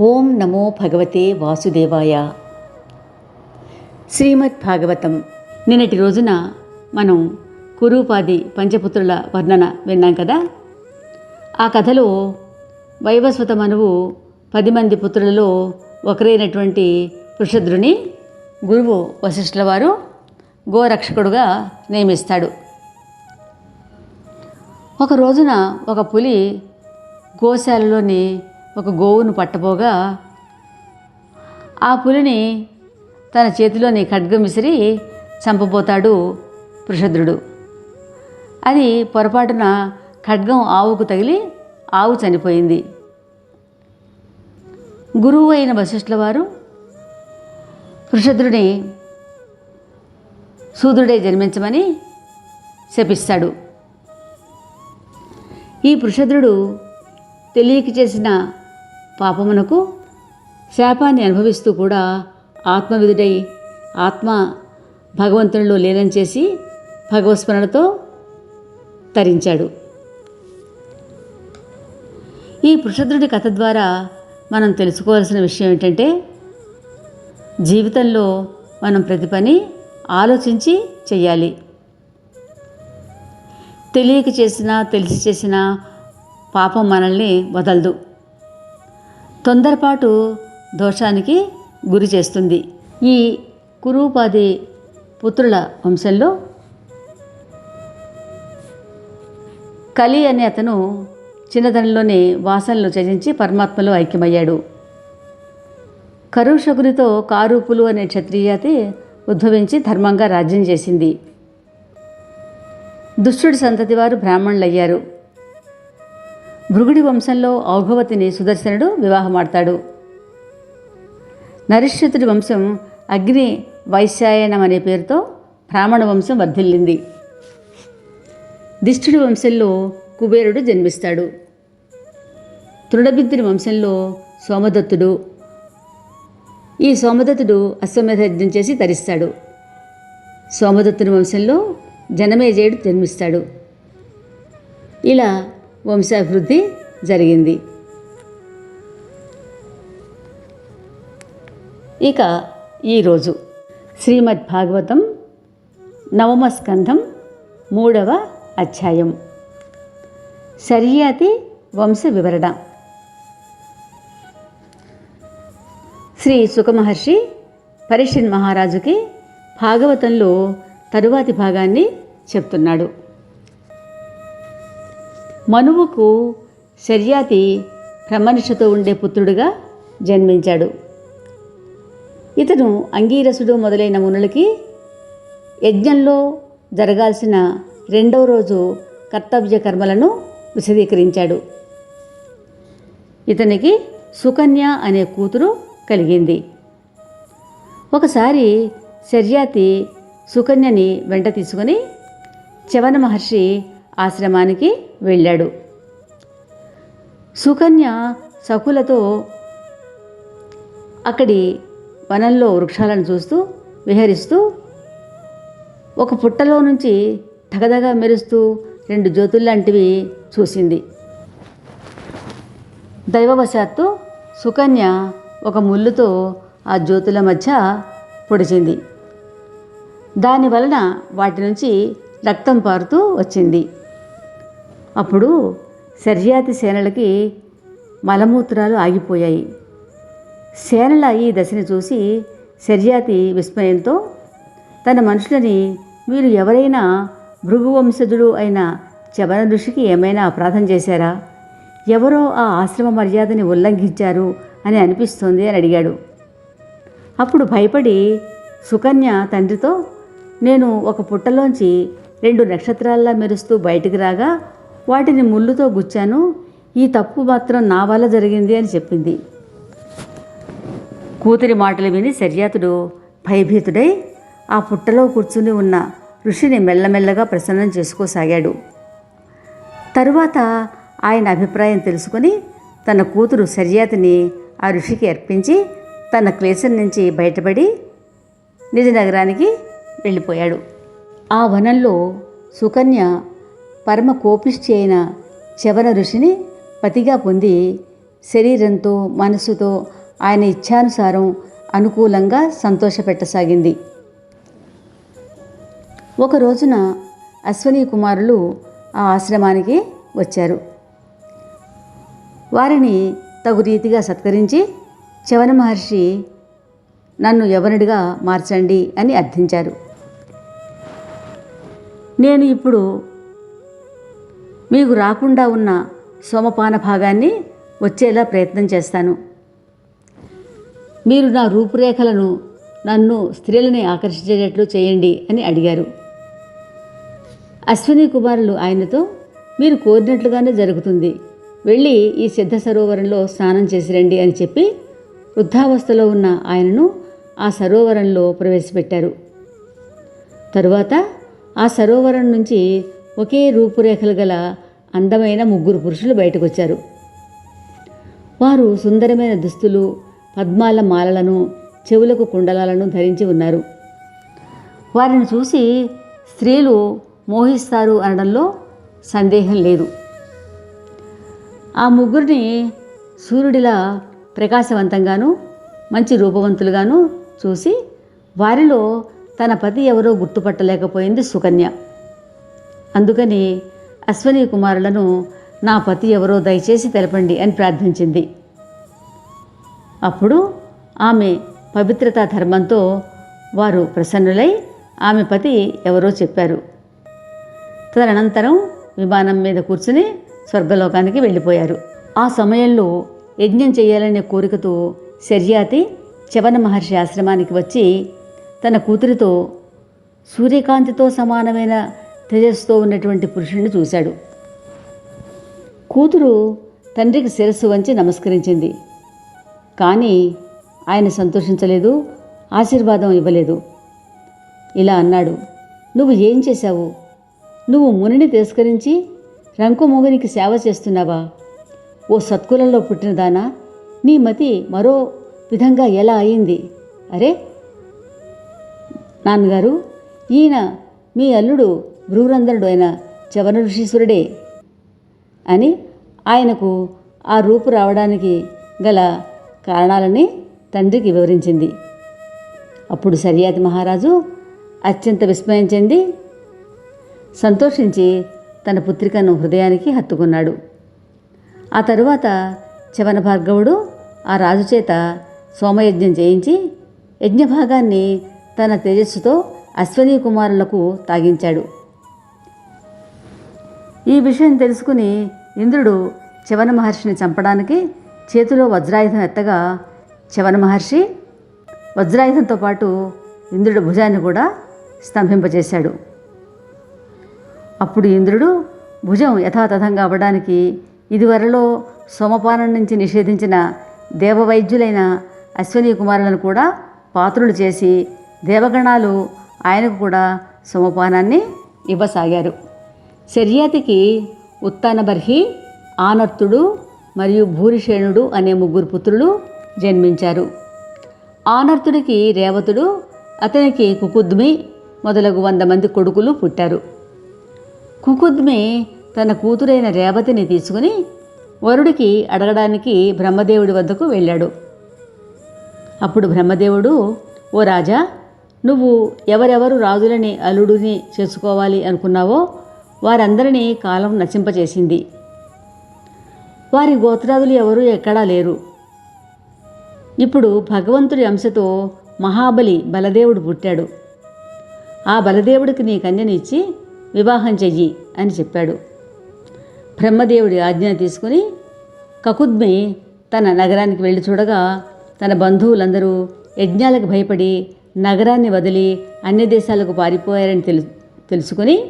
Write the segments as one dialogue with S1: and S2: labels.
S1: ఓం నమో భగవతే వాసుదేవాయ. శ్రీమద్ భాగవతం. నిన్నటి రోజున మనం కురూపాది పంచపుత్రుల వర్ణన విన్నాం కదా? ఆ కథలో వైవస్వత మనువు పది మంది పుత్రులలో ఒకరైనటువంటి వృషద్రుని గురువు వశిష్ఠుల వారు గోరక్షకుడుగా నియమిస్తాడు. ఒక రోజున ఒక పులి గోశాలలోని ఒక గోవును పట్టబోగా ఆ పులిని తన చేతిలోని ఖడ్గం విసిరి చంపబోతాడు వృషద్రుడు అది పొరపాటున ఖడ్గం ఆవుకు తగిలి ఆవు చనిపోయింది. గురువు అయిన వశిష్ఠుల వారు వృషద్రుని సూదుడే జన్మించమని శపిస్తాడు. ఈ వృషద్రుడు తెలియక చేసిన పాపమునకు శాపాన్ని అనుభవిస్తూ కూడా ఆత్మవిధుడై ఆత్మ భగవంతునిలో లీనం చేసి భగవస్మరణతో తరించాడు. ఈ వృషద్రుడి కథ ద్వారా మనం తెలుసుకోవాల్సిన విషయం ఏంటంటే జీవితంలో మనం ప్రతి పని ఆలోచించి చెయ్యాలి. తెలియక చేసినా తెలిసి చేసిన పాపం మనల్ని వదలదు. తొందరపాటు దోషానికి గురి చేస్తుంది. ఈ కురూపాది పుత్రుల వంశంలో కలి అనే అతను చిన్నతనంలోనే వాసనలు త్యజించి పరమాత్మలో ఐక్యమయ్యాడు. కరుషకునితో కారూపులు అనే క్షత్రియాతి ఉద్భవించి ధర్మంగా రాజ్యం చేసింది. దుష్టుడి సంతతి వారు బ్రాహ్మణులయ్యారు. భృగుడి వంశంలో ఔఘవతిని సుదర్శనుడు వివాహమాడతాడు. నరిష్యతుడి వంశం అగ్ని వైశాయనం అనే పేరుతో బ్రాహ్మణ వంశం వర్ధిల్లింది. దిష్టుడి వంశంలో కుబేరుడు జన్మిస్తాడు. తృణబిద్దుని వంశంలో సోమదత్తుడు. ఈ సోమదత్తుడు అశ్వమేధ యజ్ఞం చేసి తరిస్తాడు. సోమదత్తుని వంశంలో జనమేజయుడు జన్మిస్తాడు. ఇలా వంశాభివృద్ధి జరిగింది. ఇక ఈరోజు శ్రీమద్ భాగవతం నవమ స్కంధం మూడవ అధ్యాయం. సర్యాతి వంశ వివరణ. శ్రీ సుఖమహర్షి పరీక్షణ్ మహారాజుకి భాగవతంలో తరువాతి భాగాన్ని చెప్తున్నాడు. మనువుకు శర్యాతి బ్రహ్మనిష్టతో ఉండే పుత్రుడుగా జన్మించాడు. ఇతను అంగీరసుడు మొదలైన మునులకి యజ్ఞంలో జరగాల్సిన రెండవ రోజు కర్తవ్య కర్మలను విశదీకరించాడు. ఇతనికి సుకన్య అనే కూతురు కలిగింది. ఒకసారి శర్యాతి సుకన్యని వెంట తీసుకొని చవన మహర్షి ఆశ్రమానికి వెళ్ళాడు. సుకన్య సకులతో అక్కడి వనంలో వృక్షాలను చూస్తూ విహరిస్తూ ఒక పుట్టలో నుంచి ధగధగా మెరుస్తూ రెండు జ్యోతుల్లాంటివి చూసింది. దైవవశాత్తు సుకన్య ఒక ముళ్ళుతో ఆ జ్యోతుల మధ్య పొడిచింది. దాని వలన వాటి నుంచి రక్తం పారుతూ వచ్చింది. అప్పుడు శర్యాతి సేనలకి మలమూత్రాలు ఆగిపోయాయి. సేనల ఈ దశని చూసి శర్యాతి విస్మయంతో తన మనుషులని మీరు ఎవరైనా భృగువంశజుడు అయిన చవన ఋషికి ఏమైనా అపరాధం చేశారా? ఎవరో ఆ ఆశ్రమ మర్యాదని ఉల్లంఘించారు అని అనిపిస్తోంది అని అడిగాడు. అప్పుడు భయపడి సుకన్య తండ్రితో నేను ఒక పుట్టలోంచి రెండు నక్షత్రాల్లా మెరుస్తూ బయటికి రాగా వాటిని ముళ్ళుతో గుచ్చాను. ఈ తప్పు మాత్రం నా వల్ల జరిగింది అని చెప్పింది. కూతురి మాటలు విని శర్యాతుడు భయభీతుడై ఆ పుట్టలో కూర్చుని ఉన్న ఋషిని మెల్లమెల్లగా ప్రసన్నం చేసుకోసాగాడు. తరువాత ఆయన అభిప్రాయం తెలుసుకొని తన కూతురు శర్యాతిని ఆ ఋషికి అర్పించి తన క్లేశం నుంచి బయటపడి నిజ నగరానికి వెళ్ళిపోయాడు. ఆ వనంలో సుకన్య పరమ కోపిష్టి అయిన చవన ఋషిని పతిగా పొంది శరీరంతో మనసుతో ఆయన ఇచ్ఛానుసారం అనుకూలంగా సంతోషపెట్టసాగింది. ఒక రోజున అశ్వనీ కుమారులు ఆ ఆశ్రమానికి వచ్చారు. వారిని తగు రీతిగా సత్కరించి చవన మహర్షి నన్ను యవనుడిగా మార్చండి అని అర్థించారు. నేను ఇప్పుడు మీకు రాకుండా ఉన్న సోమపాన భాగాన్ని వచ్చేలా ప్రయత్నం చేస్తాను. మీరు నా రూపురేఖలను నన్ను స్త్రీలని ఆకర్షించేటట్లు చేయండి అని అడిగారు. అశ్విని కుమారులు ఆయనతో మీరు కోరినట్లుగానే జరుగుతుంది. వెళ్ళి ఈ సిద్ధ సరోవరంలో స్నానం చేసి రండి అని చెప్పి వృద్ధావస్థలో ఉన్న ఆయనను ఆ సరోవరంలో ప్రవేశపెట్టారు. తరువాత ఆ సరోవరం నుంచి ఒకే రూపురేఖలు గల అందమైన ముగ్గురు పురుషులు బయటకు వచ్చారు వారు సుందరమైన దుస్తులు పద్మాల మాలలను చెవులకు కుండలాలను ధరించి ఉన్నారు. వారిని చూసి స్త్రీలు మోహిస్తారు అనడంలో సందేహం లేదు. ఆ ముగ్గురిని సూర్యుడిలా ప్రకాశవంతంగాను మంచి రూపవంతులుగాను చూసి వారిలో తన పతి ఎవరో గుర్తుపట్టలేకపోయింది సుకన్య. అందుకని అశ్వని కుమారులను నా పతి ఎవరో దయచేసి తెలపండి అని ప్రార్థించింది. అప్పుడు ఆమె పవిత్రతా ధర్మంతో వారు ప్రసన్నులై ఆమె పతి ఎవరో చెప్పారు. తదనంతరం విమానం మీద కూర్చుని స్వర్గలోకానికి వెళ్ళిపోయారు. ఆ సమయంలో యజ్ఞం చేయాలనే కోరికతో శర్యాతి చవన మహర్షి ఆశ్రమానికి వచ్చి తన కూతురితో సూర్యకాంతితో సమానమైన తేజస్తో ఉన్నటువంటి పురుషుణ్ణి చూశాడు. కూతురు తండ్రికి శిరస్సు వంచి నమస్కరించింది. కానీ ఆయన సంతోషించలేదు ఆశీర్వాదం ఇవ్వలేదు. ఇలా అన్నాడు నువ్వు ఏం చేశావు? నువ్వు మునిని తిరస్కరించి రంకుమోగునికి సేవ చేస్తున్నావా? ఓ సత్కులంలో పుట్టినదానా నీ మతి మరో విధంగా ఎలా అయింది? అరే! నాన్నగారు ఈయన మీ అల్లుడు భ్రూరంధరుడు అయిన చవన ఋషీశ్వరుడే అని ఆయనకు ఆ రూపు రావడానికి గల కారణాలని తండ్రికి వివరించింది. అప్పుడు సరియాతి మహారాజు అత్యంత విస్మయం చెంది సంతోషించి తన పుత్రికను హృదయానికి హత్తుకున్నాడు. ఆ తరువాత చవన భార్గవుడు ఆ రాజు చేత సోమయజ్ఞం చేయించి యజ్ఞభాగాన్ని తన తేజస్సుతో అశ్వనీ కుమారులకు తాగించాడు. ఈ విషయం తెలుసుకుని ఇంద్రుడు చవన మహర్షిని చంపడానికి చేతిలో వజ్రాయుధం ఎత్తగా చవన మహర్షి వజ్రాయుధంతో పాటు ఇంద్రుడి భుజాన్ని కూడా స్తంభింపజేశాడు. అప్పుడు ఇంద్రుడు భుజం యథాతథంగా అవ్వడానికి ఇదివరలో సోమపానం నుంచి నిషేధించిన దేవవైద్యులైన అశ్వనీ కుమారులను కూడా పాత్రులు చేసి దేవగణాలు ఆయనకు కూడా సోమపానాన్ని ఇవ్వసాగారు. శర్యాతికి ఉత్తానబర్హి ఆనర్తుడు మరియు భూరిషేణుడు అనే ముగ్గురు పుత్రులు జన్మించారు. ఆనర్తుడికి రేవతుడు అతనికి కుకుద్మి మొదలగు వంద మంది కొడుకులు పుట్టారు. కుకుద్మి తన కూతురైన రేవతిని తీసుకుని వరుడికి అడగడానికి బ్రహ్మదేవుడి వద్దకు వెళ్ళాడు. అప్పుడు బ్రహ్మదేవుడు ఓ రాజా నువ్వు ఎవరెవరు రాజులని అల్లుడిని చేసుకోవాలి అనుకున్నావో వారందరినీ కాలం నశింపచేసింది వారి గోత్రాదులు ఎవరూ ఎక్కడా లేరు. ఇప్పుడు భగవంతుడి అంశతో మహాబలి బలదేవుడు పుట్టాడు. ఆ బలదేవుడికి నీ కన్యనిచ్చి వివాహం చెయ్యి అని చెప్పాడు. బ్రహ్మదేవుడి ఆజ్ఞ తీసుకుని కకుద్మి తన నగరానికి వెళ్ళి చూడగా తన బంధువులందరూ యజ్ఞాలకు భయపడి నగరాన్ని వదిలి అన్ని దేశాలకు పారిపోయారని తెలు తెలుసుకుని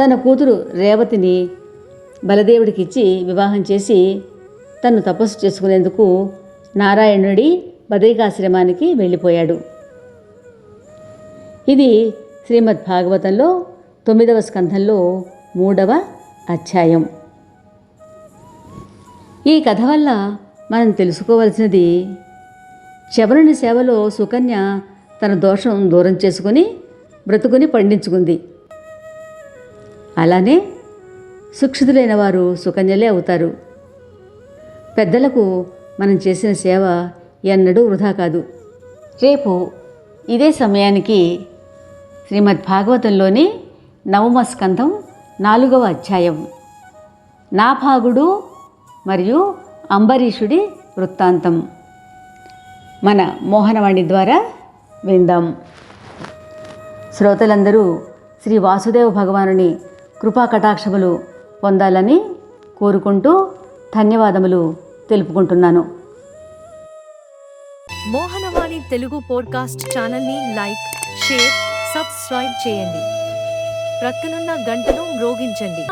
S1: తన కూతురు రేవతిని బలదేవుడికి ఇచ్చి వివాహం చేసి తను తపస్సు చేసుకునేందుకు నారాయణుడి బదరికాశ్రమానికి వెళ్ళిపోయాడు. ఇది శ్రీమద్ భాగవతంలో తొమ్మిదవ స్కంధంలో మూడవ అధ్యాయం. ఈ కథ వల్ల మనం తెలుసుకోవలసినది చవరుని సేవలో సుకన్య తన దోషం దూరం చేసుకుని బ్రతుకుని పండించుకుంది. అలానే సుక్షితులైన వారు సుకన్యలే అవుతారు. పెద్దలకు మనం చేసిన సేవ ఎన్నడూ వృధా కాదు. రేపు ఇదే సమయానికి శ్రీమద్ భాగవతంలోని నవమ స్కంధం నాలుగవ అధ్యాయం. నాభాగుడు మరియు అంబరీషుడి వృత్తాంతం. మన మోహనవాణి ద్వారా విందాం. శ్రోతలందరూ శ్రీ వాసుదేవ భగవానుని కృపా కటాక్షములు పొందాలని కోరుకుంటూ ధన్యవాదములు తెలుపుకుంటున్నాను.
S2: మోహనవాణి తెలుగు పోడ్కాస్ట్ ఛానల్ని లైక్ షేర్ సబ్స్క్రైబ్ చేయండి. ప్రక్కనున్న గంటను మ్రోగించండి.